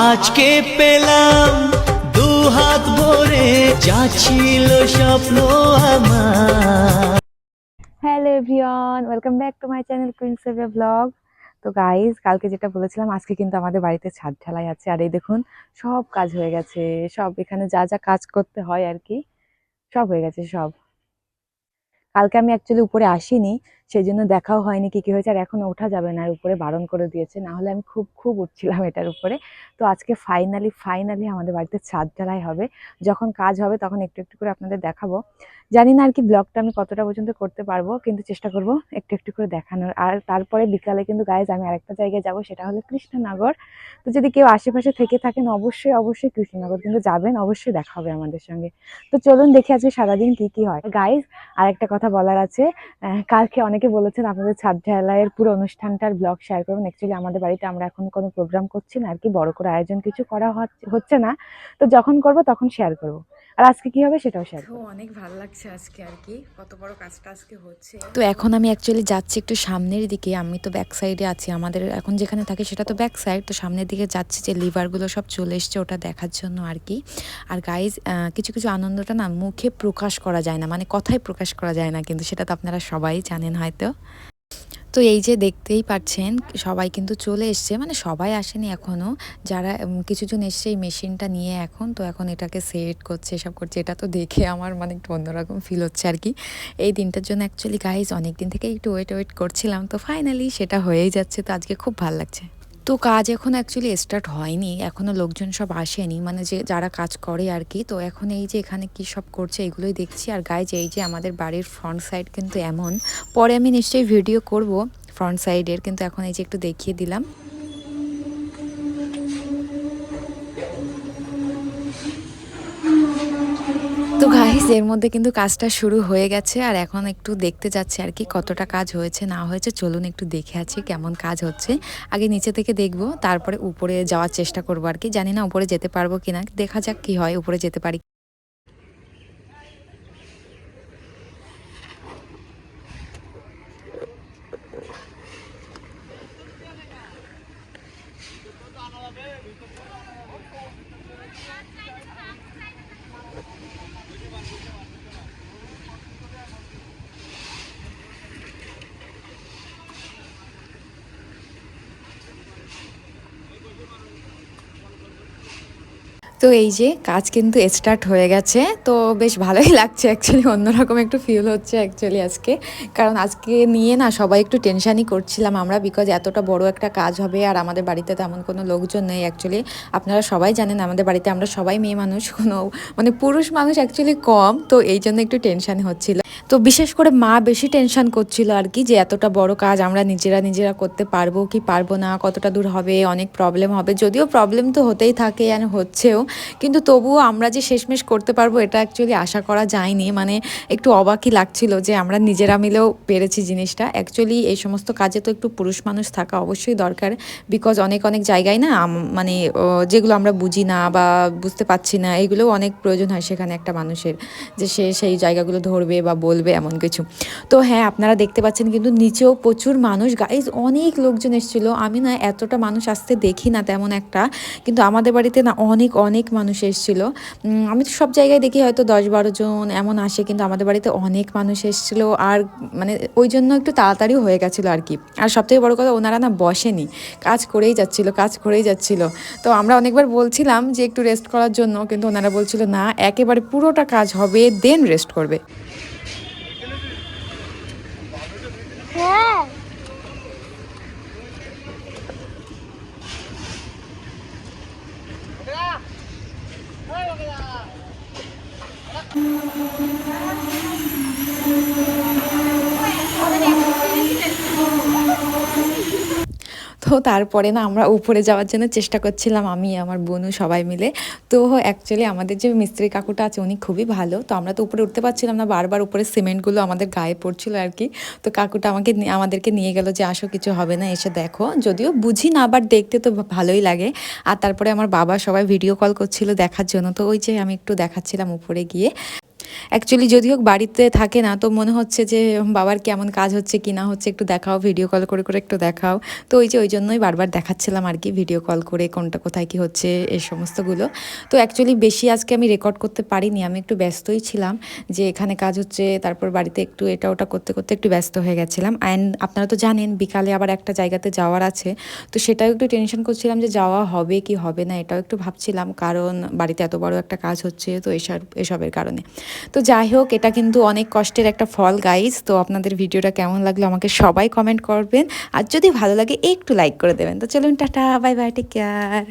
আজকে পেলাম দু হাত ভরে, যা ছিল স্বপ্ন আমার। Hello everyone welcome back to my channel Queen Sevia blog তো গাইজ কালকে যেটা বলেছিলাম, আজকে কিন্তু আমাদের বাড়িতে ছাদ ঢালাই আছে। আর এই দেখুন, সব কাজ হয়ে গেছে। সব এখানে যা যা কাজ করতে হয় আর কি, সব হয়ে গেছে সব। কালকে আমি অ্যাকচুয়ালি উপরে আসিনি সেই জন্য দেখাও হয়নি কি কি হয়েছে, আর এখন ওঠা যাবে না, আর উপরে বারণ করে দিয়েছে। না হলে আমি খুব খুব উঠছিলাম এটার উপরে। তো আজকে ফাইনালি ফাইনালি আমাদের বাড়িতে ছাদ ঢালাই হবে। যখন কাজ হবে তখন একটু একটু করে আপনাদের দেখাবো। জানি না আর কি ব্লগটা আমি কতটা পর্যন্ত করতে পারব, কিন্তু চেষ্টা করব একটু একটু করে দেখানোর। আর তারপরে বিকালে কিন্তু গাইজ আমি আরেকটা জায়গায় যাব, সেটা হলো কৃষ্ণনগর। তো যদি কেউ আশেপাশে থেকে থাকেন, অবশ্যই অবশ্যই কৃষ্ণনগর কিন্তু যাবেন, অবশ্যই দেখা হবে আমাদের সঙ্গে। তো চলুন দেখি আজকে সারাদিন কি কি হয়। গাইজ আর একটা কথা বলার আছে। কালকে অনেকে বলেছেন আপনাদের ছাদ ঢালাইয়ের পুরো অনুষ্ঠানটার ব্লগ শেয়ার করবেন। অ্যাকচুয়ালি আমাদের বাড়িতে আমরা এখন কোনো প্রোগ্রাম করছি না আর কি। বড় করে আয়োজন কিছু করা হচ্ছে না। তো যখন করব তখন শেয়ার করব। আর আজকে কি হবে সেটাও শেয়ার অনেক ভালো লাগছে আজকে আর কি। কত বড় কাজটা আজকে হচ্ছে। তো এখন আমি অ্যাকচুয়ালি যাচ্ছি একটু সামনের দিকে। আমি তো ব্যাক সাইডে আছি। আমাদের এখন যেখানে থাকি সেটা তো ব্যাক সাইড তো সামনের দিকে যাচ্ছি যে লিভারগুলো সব চলে এসছে ওটা দেখার জন্য আর কি। আর গাইজ কিছু কিছু আনন্দটা না মুখে প্রকাশ করা যায় না। মানে কথায় প্রকাশ করা যায় না কিন্তু সেটা তো আপনারা সবাই জানেন হয়তো। তো এই যে দেখতেই পাচ্ছেন সবাই কিন্তু চলে এসছে মানে সবাই আসেনি এখনও যারা কিছুজন এসছে এই মেশিনটা নিয়ে এখন, তো এখন এটাকে সেট করছে, এসব করছে, এটা তো দেখে আমার মানে একটু অন্যরকম ফিল হচ্ছে আর কি। এই দিনটার জন্য অ্যাকচুয়ালি গাইজ অনেক দিন থেকে একটু ওয়েট ওয়েট করছিলাম, তো ফাইনালি সেটা হয়েই যাচ্ছে, তো আজকে খুব ভালো লাগছে। তো কাজ এখন অ্যাকচুয়ালি স্টার্ট হয়নি এখনও লোকজন সব আসেনি মানে যে যারা কাজ করে আর কি, তো এখন এই যে এখানে কি সব করছে এগুলোই দেখছি। আর গায়ে যে এই যে আমাদের বাড়ির ফ্রন্ট সাইড কিন্তু এমন, পরে আমি নিশ্চয়ই ভিডিও করব ফ্রন্ট সাইডের কিন্তু এখন এই যে একটু দেখিয়ে দিলাম। তো গাইস এর মধ্যে কিন্তু কাজটা শুরু হয়ে গেছে আর এখন একটু দেখতে যাচ্ছে আর কি কতটা কাজ হয়েছে, না হয়েছে। চলুন একটু দেখে আছি কেমন কাজ হচ্ছে। আগে নিচে থেকে দেখব, তারপরে উপরে যাওয়ার চেষ্টা করব আর কি। জানি না উপরে যেতে পারব কিনা, দেখা যাক কি হয়, উপরে যেতে পারি তো এই যে কাজ কিন্তু স্টার্ট হয়ে গেছে, তো বেশ ভালোই লাগছে অ্যাকচুয়ালি অন্যরকম একটু ফিল হচ্ছে অ্যাকচুয়ালি আজকে। কারণ আজকে নিয়ে না সবাই একটু টেনশানই করছিলাম আমরা বিকজ এতটা বড় একটা কাজ হবে আর আমাদের বাড়িতে তেমন কোনো লোকজন নেই অ্যাকচুয়ালি আপনারা সবাই জানেন আমাদের বাড়িতে আমরা সবাই মেয়ে মানুষ, কোনো মানে পুরুষ মানুষ অ্যাকচুয়ালি কম, তো এই জন্য একটু টেনশান হচ্ছিল। তো বিশেষ করে মা বেশি টেনশন করছিল আর কি যে এতটা বড় কাজ আমরা নিজেরা নিজেরা করতে পারব কি পারব না, কতটা দূর হবে, অনেক প্রবলেম হবে। যদিও প্রবলেম তো হতেই থাকে আর হচ্ছেও, কিন্তু তবুও আমরা যে শেষমেশ করতে পারব এটা অ্যাকচুয়ালি আশা করা যায়নি। মানে একটু অবাকই লাগছিল যে আমরা নিজেরা মিলেও পেরেছি জিনিসটা। অ্যাকচুয়ালি এই সমস্ত কাজে তো একটু পুরুষ মানুষ থাকা অবশ্যই দরকার বিকজ অনেক অনেক জায়গায় না মানে যেগুলো আমরা বুঝি না বা বুঝতে পারছি না, এগুলোও অনেক প্রয়োজন হয় সেখানে একটা মানুষের যে সে সেই জায়গাগুলো ধরবে বা বলবে। এমন কিছু। তো হ্যাঁ আপনারা দেখতে পাচ্ছেন কিন্তু নিচেও প্রচুর মানুষ। গাইজ অনেক লোকজন এসেছিল। আমি না এতটা মানুষ আসতে দেখি না তেমন একটা। কিন্তু আমাদের বাড়িতে না অনেক অনেক মানুষ এসেছিল। আমি তো সব জায়গায় দেখি হয়তো দশ বারো জন এমন আসে, কিন্তু আমাদের বাড়িতে অনেক মানুষ এসেছিল। আর মানে ওই জন্য একটু তাড়াতাড়ি হয়ে গেছিল আর কি। আর সবথেকে বড় কথা, ওনারা না বসেনি। কাজ করেই যাচ্ছিল, কাজ করেই যাচ্ছিল। তো আমরা অনেকবার বলছিলাম যে একটু রেস্ট করার জন্য, কিন্তু ওনারা বলছিল, না, একেবারে পুরোটা কাজ হবে দেন রেস্ট করবে। Thank you. তো তারপরে না আমরা উপরে যাওয়ার জন্য চেষ্টা করছিলাম, আমি, আমার বোনু সবাই মিলে। তো অ্যাকচুয়ালি আমাদের যে মিস্ত্রি কাকুটা আছে, উনি খুবই ভালো। তো আমরা তো উপরে উঠতে পারছিলাম না, বারবার উপরে সিমেন্টগুলো আমাদের গায়ে পড়ছিল আর কি। তো কাকুটা আমাকে আমাদেরকে নিয়ে গেল যে, আসো, কিছু হবে না, এসে দেখো। যদিও বুঝি না আবার দেখতে তো ভালোই লাগে। আর তারপরে আমার বাবা সবাই ভিডিও কল করছিল দেখার জন্য। তো ওই যে আমি একটু দেখাচ্ছিলাম উপরে গিয়ে। অ্যাকচুয়ালি যদি হোক বাড়িতে থাকে না, তো মনে হচ্ছে যে বাবার কেমন কাজ হচ্ছে কি না হচ্ছে, একটু দেখাও ভিডিও কল করে করে একটু দেখাও। তো ওই যে ওই জন্যই বারবার দেখাচ্ছিলাম আর কি ভিডিও কল করে, কোনটা কোথায় কি হচ্ছে এই সমস্তগুলো। তো অ্যাকচুয়ালি বেশি আজকে আমি রেকর্ড করতে পারিনি, আমি একটু ব্যস্তই ছিলাম, যে এখানে কাজ হচ্ছে, তারপর বাড়িতে একটু এটা ওটা করতে করতে একটু ব্যস্ত হয়ে গেছিলাম। অ্যান্ড আপনারা তো জানেন, বিকালে আবার একটা জায়গাতে যাওয়ার আছে, তো সেটাও একটু টেনশন করছিলাম যে যাওয়া হবে কি হবে না, এটাও একটু ভাবছিলাম, কারণ বাড়িতে এত বড় একটা কাজ হচ্ছে, তো এসব, এসবের কারণে। তো যাই হোক, এটা কিন্তু অনেক কষ্টের একটা ফল গাইজ তো আপনাদের ভিডিওটা কেমন লাগল আমাকে সবাই কমেন্ট করবেন। আর যদি ভালো লাগে, একটু লাইক করে দেবেন। তো চলুন, tata bye bye take care